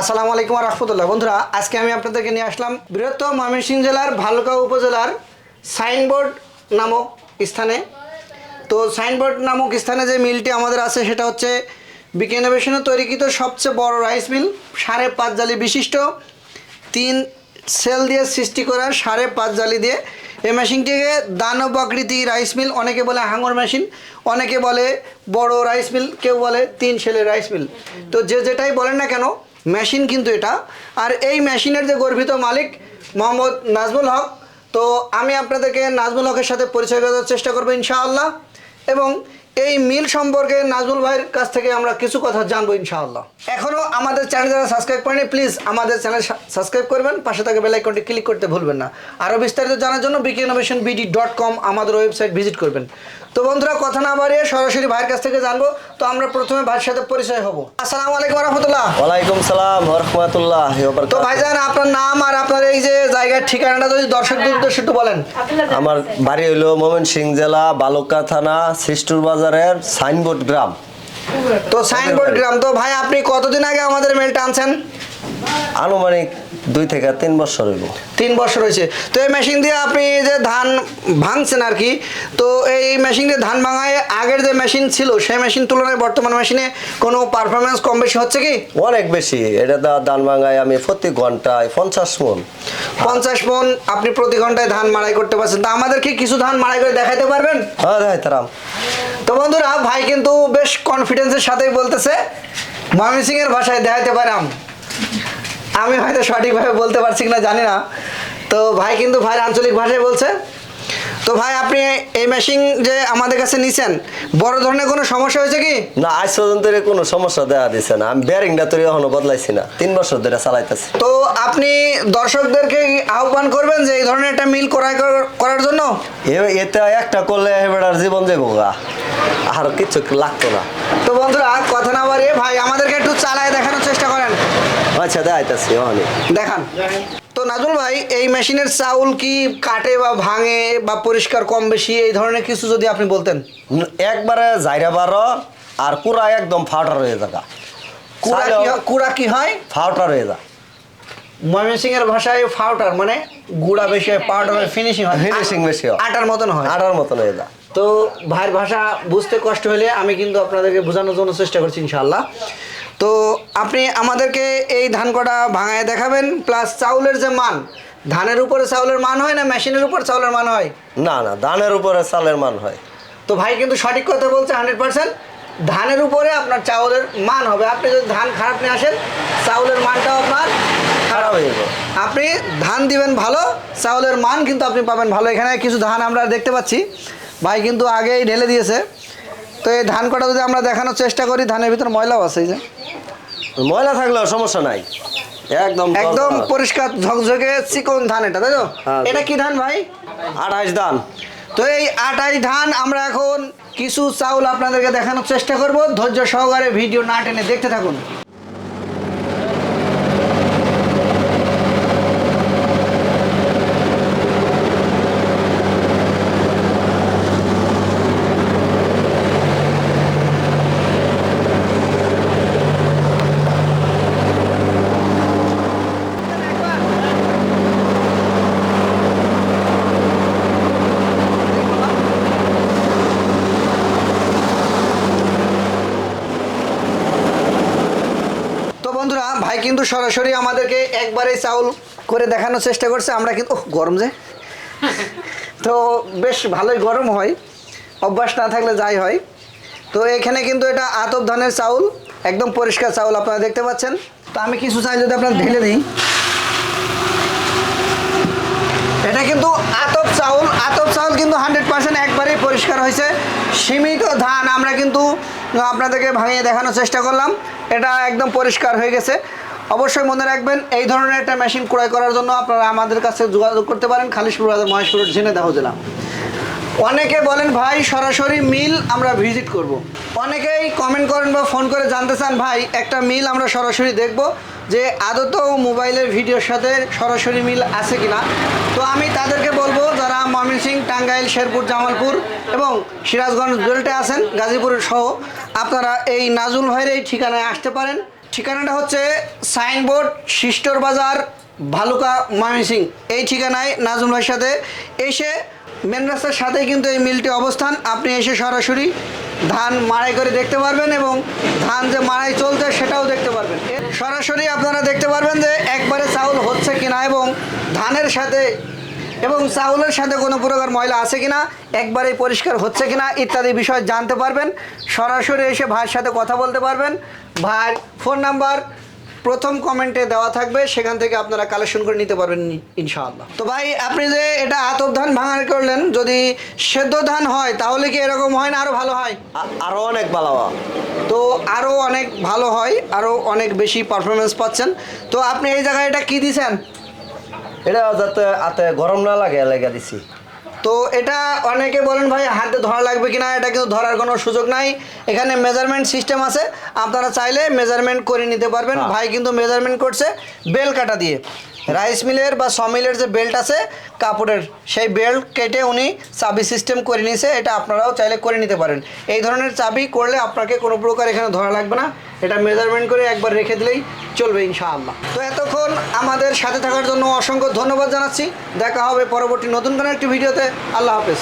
আসসালামু আলাইকুম আর রহমতুল্লাহ। বন্ধুরা, আজকে আমি আপনাদেরকে নিয়ে আসলাম বৃহত্তম ময়মনসিংহ জেলার ভালুকা উপজেলার সাইনবোর্ড নামক স্থানে। তো সাইনবোর্ড নামক স্থানে যে মিলটি আমাদের আছে, সেটা হচ্ছে বিকে ইনোভেশনে তৈরিকৃত সবচেয়ে বড় রাইস মিল, সাড়ে পাঁচ জালি বিশিষ্ট, তিন সেল দিয়ে সৃষ্টি করা সাড়ে পাঁচ জালি দিয়ে। এই মেশিনটিকে দানব আকৃতি রাইস মিল, অনেকে বলে হাঙর মেশিন, অনেকে বলে বড় রাইস মিল, কেউ বলে তিন সেলের রাইস মিল। তো যে যেটাই বলেন না কেন মেশিন কিন্তু এটা। আর এই মেশিনের যে গর্বিত মালিক মোহাম্মদ নাজমুল হক, তো আমি আপনাদেরকে নাজমুল হকের সাথে পরিচয় করার চেষ্টা করব ইনশাআল্লাহ। এবং এই মিল সম্পর্কে নাজমুল ভাইয়ের কাছ থেকে আমরা কিছু কথা জানব ইনশাআল্লাহ। এখনও আমাদের চ্যানেল যারা সাবস্ক্রাইব করেনি প্লিজ আমাদের চ্যানেল সাবস্ক্রাইব করবেন। পাশে থাকা বেল আইকনটি ক্লিক করতে ভুলবেন না। আরও বিস্তারিত জানার জন্য BK innovation BD dot com আমাদের ওয়েবসাইট ভিজিট করবেন। তো বন্ধুরা কথা না বাড়িয়ে সরাসরি ভাইয়ের কাছ থেকে জানব। তো আমরা প্রথমে ভাইয়ের সাথে পরিচয় হব। আসসালামু আলাইকুম রহমতুল্লাহ। ওয়ালাইকুম সালাম রহমতুল্লাহ তো ভাইজান আপনার নাম আর আপনার এই যে জায়গার ঠিকানাটা যদি দর্শকদের উদ্দেশ্যে একটু বলেন। আমার বাড়ি হইল মোমেন সিং জেলা বালুকা থানা সৃষ্টুর বাজারের সাইনবোর্ড গ্রাম। তো সাইনবোর্ড গ্রাম তো ভাই আপনি কতদিন আগে আমাদের মেলটা আনছেন আনুমানিক দুই থেকে তিন বছর হইব। তিন বছর হয়েছে। তো এই মেশিন দিয়ে আপনি যে ধান ভাঙছেন আর কি তো এই মেশিন দিয়ে ধান ভাঙায় আগের যে মেশিন ছিল সেই মেশিন তুলনায় বর্তমান মেশিনে কোনো পারফরমেন্স কম বেশি হচ্ছে কি? অনেক বেশি। এটা দা ধান ভাঙায় আমি প্রতি ঘন্টায় পঞ্চাশ মন। পঞ্চাশ মন আপনি প্রতি ঘন্টায় ধান মাড়াই করতে পারছেন। তা আমাদের কি কিছু ধান মাড়াই করে দেখাইতে পারবেন? হ্যাঁ দেখাই তারাম তো বন্ধুরা ভাই কিন্তু বেশ কনফিডেন্সের সাথেই বলতেছে। ময়মনসিং এর ভাষায় দেখাইতে পারাম। আমি হয়তো সঠিকভাবে বলতে পারছি কিনা জানি না। তো ভাই কিন্তু ভাইয়ের আঞ্চলিক ভাষায় বলছে। তো ভাই আপনি এই মেশিন যে আমাদের কাছে নিছেন বড় ধরনের কোনো সমস্যা হয়েছে কি? না আজ পর্যন্ত কোনো সমস্যা দেখা দিছে না। আমি ব্যারিংটা তৈরি এখনও বদলাইছি না। তিন বছর ধরে চালাইতেছি। তো আপনি দর্শকদেরকে আহ্বান করবেন যে এই ধরনের একটা মিল ক্রয় করার জন্য? এ- এটা একটা করলে এবার জীবন যাব আর কিছু লাগতো না। তো বন্ধুরা কথা না বাড়িয়ে ভাই আমাদেরকে একটু চালায় দেখানোর চেষ্টা আচ্ছা দেখাইতেছি অনেক দেখান। তো নাজুল ভাই এই মেশিনের চাউল কি কাটে বা ভাঙে বা পরিষ্কার কম বেশি এই ধরনের কিছু যদি আপনি বলতেন? একবারে জাইরা বারো আর পুরা একদম ফাউটার হয়ে থাকা কুড়া কি হয়- কুড়া কি হয়? ফাউটার হয়ে যা ময়মনসিং এর ভাষায় ফাউটার মানে গুড়া বেশি হয় পাউডার ফিনিশিং হয়। Finishing বেশি হয়। আটার মতন হয়। আটার মতন হয়ে যা তো ভাইয়ের ভাষা বুঝতে কষ্ট হলে আমি কিন্তু আপনাদেরকে বোঝানোর জন্য চেষ্টা করছি ইনশাল্লাহ তো আপনি আমাদেরকে এই ধান কটা ভাঙায় দেখাবেন প্লাস চাউলের যে মান ধানের উপরে চাউলের মান হয় না মেশিনের উপর চাউলের মান হয়? না না ধানের উপরে চালের মান হয়। তো ভাই কিন্তু সঠিক কথা বলছে হান্ড্রেড পার্সেন্ট ধানের উপরে আপনার চাউলের মান হবে। আপনি যদি ধান খারাপ নিয়ে আসেন চাউলের মানটাও আপনার খারাপ হয়ে যাবে। আপনি ধান দিবেন ভালো চাউলের মান কিন্তু আপনি পাবেন ভালো। এখানে কিছু ধান আমরা দেখতে পাচ্ছি। ভাই কিন্তু আগেই ঢেলে দিয়েছে। তো এই ধান কটা যদি আমরা দেখানোর চেষ্টা করি ধানের ভিতর ময়লাও আছে যে। ময়লা থাকলেও সমস্যা নাই। একদম একদম পরিষ্কার ঝকঝকে চিকন ধান এটা তাই তো? হ্যাঁ। এটা কি ধান ভাই? আঠাশ ধান। তো এই আটাই ধান আমরা এখন কিছু চাউল আপনাদেরকে দেখানোর চেষ্টা করব। ধৈর্য সহকারে ভিডিও না টেনে দেখতে থাকুন। বন্ধুরা, ভাই কিন্তু সরাসরি আমাদেরকে একবারে চাউল করে দেখানোর চেষ্টা করছে। আমরা কিন্তু গরম যে। তো বেশ ভালোই গরম হয়। অভ্যাস না থাকলে যাই হয়। তো এখানে কিন্তু এটা আতপ ধানের চাউল, একদম পরিষ্কার চাউল আপনারা দেখতে পাচ্ছেন। তো আমি কিছু চাই যদি আপনার ঢেলে দিই। এটা কিন্তু আতপ চাউল। আতপ চাউল কিন্তু হান্ড্রেড পার্সেন্ট একবারেই পরিষ্কার হয়েছে। সীমিত ধান, আমরা কিন্তু আপনাদেরকে ভাঙিয়ে দেখানোর চেষ্টা করলাম। এটা একদম পরিষ্কার হয়ে গেছে। অবশ্যই মনে রাখবেন, এই ধরনের একটা মেশিন ক্রয় করার জন্য আপনারা আমাদের কাছে যোগাযোগ করতে পারেন খালিশপুর মহেশপুর ঝিনেদাহ জেলা। অনেকে বলেন, ভাই, সরাসরি মিল আমরা ভিজিট করব। অনেকেই কমেন্ট করেন বা ফোন করে জানতে চান, ভাই, একটা মিল আমরা সরাসরি দেখব। যে আদত মোবাইলের ভিডিওর সাথে সরাসরি মিল আছে কিনা। তো আমি তাদেরকে বলব, যারা ময়মনসিং, টাঙ্গাইল, শেরপুর, জামালপুর এবং সিরাজগঞ্জ বেল্টে আছেন গাজীপুর সহ, আপনারা এই নাজুল ভাইয়ের এই ঠিকানায় আসতে পারেন। ঠিকানাটা হচ্ছে সাইনবোর্ড শিষ্টর বাজার, ভালুকা, ময়মনসিং। এই ঠিকানায় নাজমুল ভাইয়ের সাথে এসে মেন রাস্তার সাথেই কিন্তু এই মিলটি অবস্থান। আপনি এসে সরাসরি ধান মাড়াই করে দেখতে পারবেন এবং ধান যে মাড়াই চলছে সেটাও দেখতে পারবেন। সরাসরি আপনারা দেখতে পারবেন যে একবারে চাউল হচ্ছে কিনা এবং ধানের সাথে এবং চাউলের সাথে কোনো প্রকার ময়লা আছে কিনা, একবারেই পরিষ্কার হচ্ছে কিনা ইত্যাদি বিষয় জানতে পারবেন। সরাসরি এসে ভাইয়ের সাথে কথা বলতে পারবেন। ভাই, ফোন নাম্বার প্রথম কমেন্টে দেওয়া থাকবে সেখান থেকে আপনারা কালেকশন করে নিতে পারবেন ইনশাআল্লাহ। তো ভাই আপনি যে এটা আতপ ধান ভাঙার করলেন যদি সেদ্ধ ধান হয় তাহলে কি এরকম হয় না আরও ভালো হয়? আ- আরও অনেক ভালো হয়। তো আরও অনেক ভালো হয় আরও অনেক বেশি পারফরমেন্স পাচ্ছেন। তো আপনি এই জায়গায় এটা কী দিছেন? এটা যাতে হাতে গরম না লাগে লেগে দিছি। তো এটা অনেকে বলেন ভাই হাতে ধরা লাগবে কিনা? এটা কিন্তু ধরার কোনো সুযোগ নাই। এখানে মেজারমেন্ট সিস্টেম আছে। আপনারা চাইলে মেজারমেন্ট করে নিতে পারবেন। হ্যাঁ। ভাই কিন্তু মেজারমেন্ট করছে বেল কাটা দিয়ে। রাইস মিলের বা সমিলের যে বেল্ট আছে কাপড়ের সেই বেল্ট কেটে উনি চাবি সিস্টেম করে নিয়েছে। এটা আপনারাও চাইলে করে নিতে পারেন। এই ধরনের চাবি করলে আপনাকে কোনো প্রকার এখানে ধরা লাগবে না। এটা মেজারমেন্ট করে একবার রেখে দিলেই চলবে ইনশাআল্লাহ। তো এতক্ষণ আমাদের সাথে থাকার জন্য অসংখ্য ধন্যবাদ জানাচ্ছি। দেখা হবে পরবর্তী নতুন কোনো একটি ভিডিওতে। আল্লাহ হাফেজ।